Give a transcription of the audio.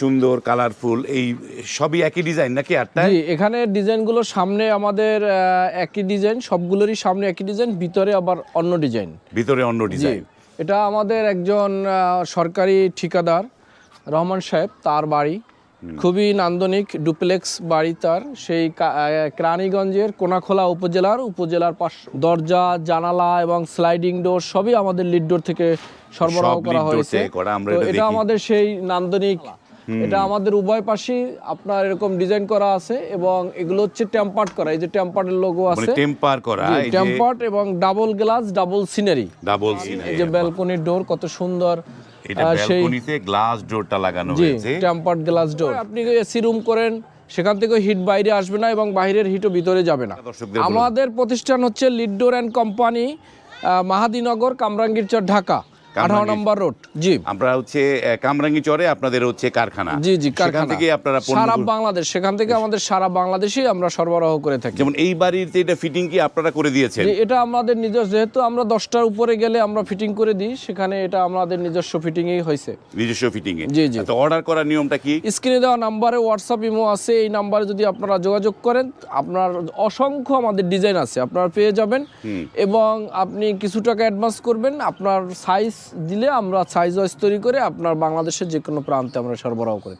সুন্দর কালারফুল এই সবই একই ডিজাইন নাকি আটটায় জি এখানে ডিজাইনগুলো সামনে আমাদের একই ডিজাইন সবগুলোরই সামনে একই ডিজাইন ভিতরে আবার অন্য ডিজাইন ভিতরে অন্য ডিজাইন এটা আমাদের একজন সরকারি ঠিকাদার রহমান সাহেব তার বাড়ি। খুবই নান্দনিক ডুপ্লেক্স বাড়ি তার। সেই কেরানীগঞ্জের কোনাখোলা উপজেলার উপজেলার পাশ দরজা জানালা এবং স্লাইডিং ডোর সবই আমাদের লিড ডোর থেকে সরবরাহ করা হয়েছে। এটা আমাদের সেই নান্দনিক এটা আমাদের উভয় পাশেই আপনার এরকম ডিজাইন করা আছে এবং এগুলো হচ্ছে টেম্পার্ড করা এই যে টেম্পার্ডের লোগো মানে আছে। টেম্পার করা এই এবং double glass double scenery double এই যে ব্যালকনির ডোর কত সুন্দর। এটা ব্যালকনিতে গ্লাস ডোরটা লাগানো জি হয়েছে। টেম্পার্ড গ্লাস ডোর আপনি এসি রুম করেন সেখান থেকে হিট বাইরে আসবে না এবং বাইরের হিটও ভিতরে যাবে না। আমাদের প্রতিষ্ঠান হচ্ছে lead door and company Mahadinagar Kamrangirchar Dhaka. আঠারো নম্বর রোড জি। আমরা হচ্ছে কামরাঙ্গি চরে আপনাদের হচ্ছে কারখানা। জি জি কারখানা। থেকে আপনারা সারা বাংলাদেশ সেখান থেকে আমাদের সারা বাংলাদেশেই আমরা সরবরাহ করে থাকি। যেমন এই বাড়ির যে এটা ফিটিং কি আপনারা করে দিয়েছেন? এটা আমাদের নিজস্ব যেহেতু আমরা দশটার উপরে গেলে আমরা ফিটিং করে দিই সেখানে এটা আমাদের নিজস্ব ফিটিংই হয়েছে। নিজস্ব ফিটিং এ। জি, জি। তো অর্ডার করার নিয়মটা কি? স্ক্রিনে দেওয়া নাম্বারে হোয়াটসঅ্যাপ ইমো আছে এই নাম্বারে যদি আপনারা যোগাযোগ করেন আপনার অসংখ্য আমাদের ডিজাইন আছে আপনারা পেয়ে যাবেন। এবং আপনি কিছু টাকা অ্যাডভান্স করবেন আপনার সাইজ দিলে আমরা সাইজ তৈরি করে আপনার বাংলাদেশের যে কোনো প্রান্তে আমরা সরবরাহ করি